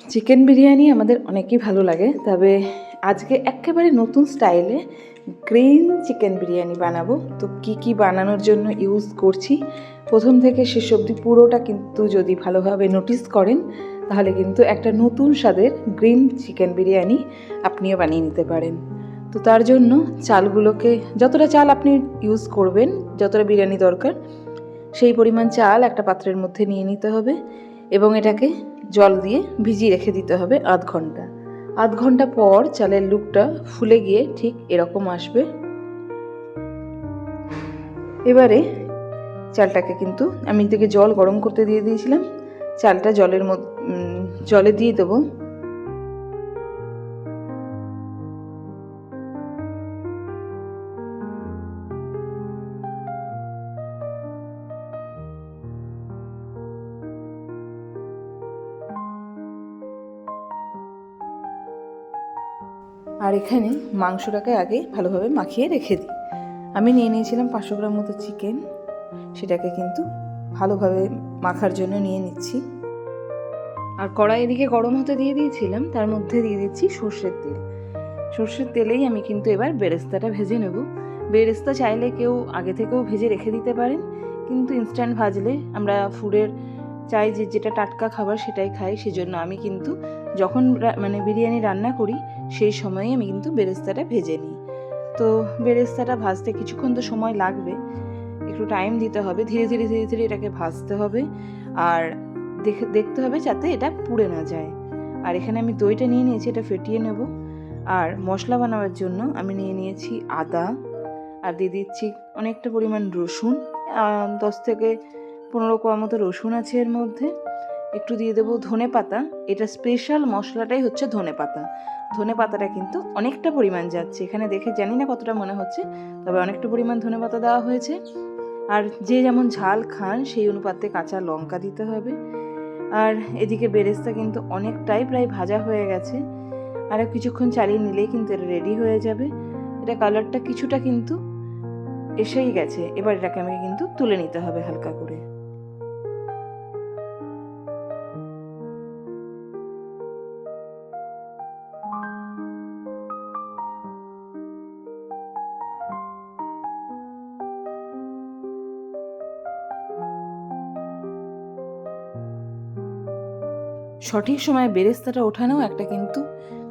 Chicken biryani আমাদের অনেকই ভালো লাগে, তবে আজকে একেবারে নতুন স্টাইলে গ্রিন চিকেন বিরিয়ানি বানাবো। তো কি কি বানানোর জন্য ইউজ করছি, প্রথম থেকে শেষ অবধি পুরোটা কিন্তু যদি ভালোভাবে নোটিস করেন, তাহলে কিন্তু একটা নতুন স্বাদের গ্রিন চিকেন বিরিয়ানি আপনিও বানিয়ে নিতে পারেন। তো তার জন্য চালগুলোকে, যতটা চাল আপনি ইউজ করবেন, যতটা বিরিয়ানি দরকার, সেই পরিমাণ চাল একটা পাত্রের মধ্যে নিয়ে নিতে হবে এবং এটাকে জল দিয়ে ভিজিয়ে রেখে দিতে হবে আধ ঘণ্টা। আধ ঘণ্টা পর চালের লুকটা ফুলে গিয়ে ঠিক এরকম আসবে। এবারে চালটাকে কিন্তু আমি থেকে জল গরম করতে দিয়ে দিয়েছিলাম। চালটা জলের মধ্যে জলে দিয়ে দেবো। আর এখানে মাংসটাকে আগে ভালোভাবে মাখিয়ে রেখে দিই। আমি নিয়ে নিয়েছিলাম পাঁচশো গ্রাম মতো চিকেন। সেটাকে কিন্তু ভালোভাবে মাখার জন্য নিয়ে নিচ্ছি। আর কড়াই এদিকে গরম হতে দিয়ে দিয়েছিলাম, তার মধ্যে দিয়ে দিচ্ছি সর্ষের তেল। সর্ষের তেলেই আমি কিন্তু এবার বেরেস্তাটা ভেজে নেব। বেরেস্তা চাইলে কেউ আগে থেকেও ভেজে রেখে দিতে পারেন, কিন্তু ইনস্ট্যান্ট ভাজলে আমরা ফুডের চাই যে যেটা টাটকা খাবার সেটাই খাই, সেজন্য আমি কিন্তু যখন মানে বিরিয়ানি রান্না করি, সেই সময়ে আমি কিন্তু বেরেস্তাটা ভেজে নিই। তো বেরেস্তাটা ভাজতে কিছুক্ষণ তো সময় লাগবে, একটু টাইম দিতে হবে, ধীরে ধীরে ধীরে ধীরে এটাকে ভাজতে হবে আর দেখে, দেখতে হবে যাতে এটা পুড়ে না যায়। আর এখানে আমি দইটা নিয়ে নিয়েছি, এটা ফেটিয়ে নেব। আর মশলা বানাবার জন্য আমি নিয়ে নিয়েছি আদা আর দিয়ে দিচ্ছি অনেকটা পরিমাণ রসুন দশ থেকে পনেরো কোয়া মতো রসুন আছে এর মধ্যে। একটু দিয়ে দেবো ধনে পাতা। এটা স্পেশাল মশলাটাই হচ্ছে ধনে পাতা। ধনে পাতাটা কিন্তু অনেকটা পরিমাণ যাচ্ছে। এখানে দেখে জানি না কতটা মনে হচ্ছে, তবে অনেকটা পরিমাণ ধনে পাতা দেওয়া হয়েছে। আর যে যেমন ঝাল খান, সেই অনুপাতে কাঁচা লঙ্কা দিতে হবে। আর এদিকে বেরেস্তা কিন্তু অনেকটাই প্রায় ভাজা হয়ে গেছে। আর কিছুক্ষণ চালিয়ে নিলেই কিন্তু এটা রেডি হয়ে যাবে। এটা কালারটা কিছুটা কিন্তু এসেই গেছে। এবার এটাকে আমাকে কিন্তু তুলে নিতে হবে হালকা করে। সঠিক সময়ে বেরেস্তাটা ওঠানো একটা কিন্তু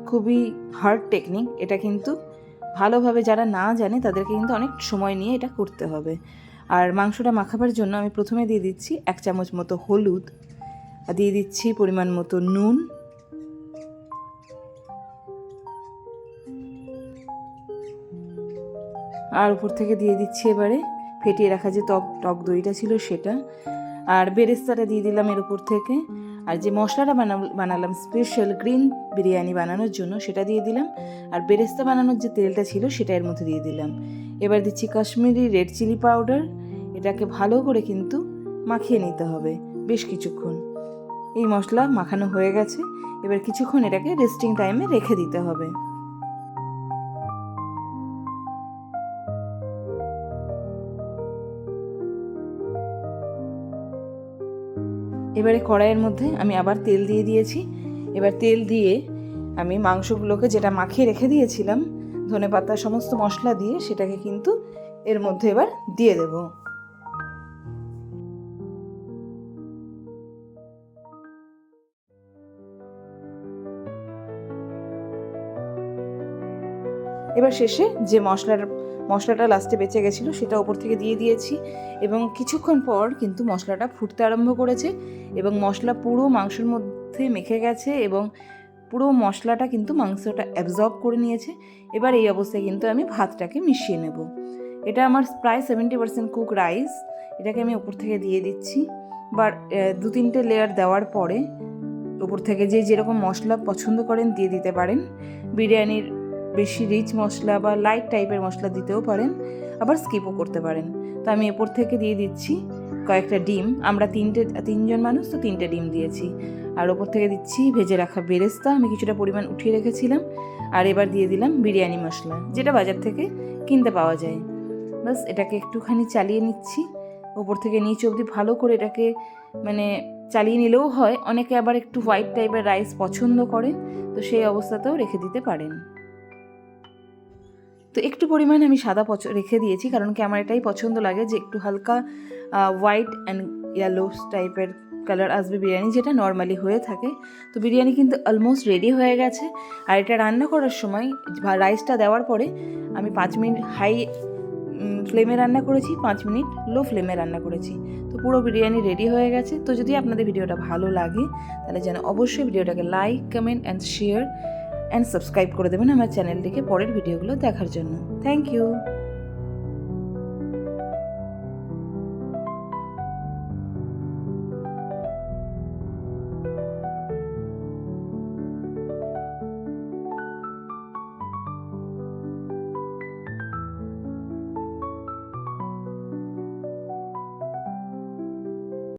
খুবই হার্ড টেকনিক এটা কিন্তু ভালোভাবে যারা না জানে, তাদেরকে কিন্তু অনেক সময় নিয়ে এটা করতে হবে। আর মাংসটা মাখাবার জন্য আমি প্রথমে দিয়ে দিচ্ছি এক চামচ মতো হলুদ, আর দিয়ে দিচ্ছি পরিমাণ মতো নুন। আর উপর থেকে দিয়ে দিচ্ছি এবারে ফেটিয়ে রাখা যে টক টক দইটা ছিল সেটা। আর বেরেস্তাটা দিয়ে দিলাম এর উপর থেকে। আর যে মশলাটা বানালাম স্পেশাল গ্রিন বিরিয়ানি বানানোর জন্য সেটা দিয়ে দিলাম। আর বেরেস্তা বানানোর যে তেলটা ছিল সেটা এর মধ্যে দিয়ে দিলাম। এবার দিচ্ছি কাশ্মীরি রেড চিলি পাউডার এটাকে ভালো করে কিন্তু মাখিয়ে নিতে হবে বেশ কিছুক্ষণ। এই মশলা মাখানো হয়ে গেছে। এবার কিছুক্ষণ এটাকে রেস্টিং টাইমে রেখে দিতে হবে। এবারে কড়াইয়ের মধ্যে আমি আবার তেল দিয়ে দিয়েছি। এবার তেল দিয়ে আমি মাংসগুলোকে যেটা মাখিয়ে রেখে দিয়েছিলাম, ধনে পাতা সমস্ত মশলা দিয়ে সেটাকে কিন্তু এর মধ্যে এবার দিয়ে দেব। এবার শেষে যে মশলার মশলাটা লাস্টে বেঁচে গেছিল, সেটা ওপর থেকে দিয়ে দিয়েছি। এবং কিছুক্ষণ পর কিন্তু মশলাটা ফুটতে আরম্ভ করেছে এবং মশলা পুরো মাংসের মধ্যে মেখে গেছে এবং পুরো মশলাটা কিন্তু মাংসটা অ্যাবজর্ব করে নিয়েছে। এবার এই অবস্থায় কিন্তু আমি ভাতটাকে মিশিয়ে নেব। এটা আমার প্রায় সেভেন্টি পার্সেন্ট কুক রাইস এটাকে আমি ওপর থেকে দিয়ে দিচ্ছি। বা দু তিনটে লেয়ার দেওয়ার পরে ওপর থেকে যে যেরকম মশলা পছন্দ করেন দিয়ে দিতে পারেন। বিরিয়ানির বেশি রিচ মশলা বা লাইট টাইপের মশলা দিতেও পারেন, আবার স্কিপও করতে পারেন। তো আমি এরপর থেকে দিয়ে দিচ্ছি কয়েকটা ডিম। আমরা তিনটে, তিনজন মানুষ তো তিনটে ডিম দিয়েছি। আর ওপর থেকে দিচ্ছি ভেজে রাখা বেরেস্তা। আমি কিছুটা পরিমাণ উঠিয়ে রেখেছিলাম। আর এবার দিয়ে দিলাম বিরিয়ানি মশলা, যেটা বাজার থেকে কিনতে পাওয়া যায়। বাস এটাকে একটুখানি চালিয়ে নিচ্ছি। ওপর থেকে নিচ অবধি ভালো করে এটাকে মানে চালিয়ে নিলেও হয়। অনেকে আবার একটু হোয়াইট টাইপের রাইস পছন্দ করেন। তো সেই অবস্থাতেও রেখে দিতে পারেন। তো একটু পরিমাণে আমি সাদা পছ রেখে দিয়েছি, কারণ কি আমার এটাই পছন্দ লাগে যে একটু হালকা হোয়াইট অ্যান্ড ইয়েলো টাইপের কালার আসবে বিরিয়ানি, যেটা নর্মালি হয়ে থাকে। তো বিরিয়ানি কিন্তু অলমোস্ট রেডি হয়ে গেছে। আর এটা রান্না করার সময় রাইসটা দেওয়ার পরে আমি পাঁচ মিনিট হাই ফ্লেমে রান্না করেছি, পাঁচ মিনিট লো ফ্লেমে রান্না করেছি। তো পুরো বিরিয়ানি রেডি হয়ে গেছে। তো যদি আপনাদের ভিডিওটা ভালো লাগে, তাহলে যেন অবশ্যই ভিডিওটাকে like comment and share and subscribe করে দেবেন আমার চ্যানেলটিকে পরের ভিডিওগুলো দেখার জন্য। Thank you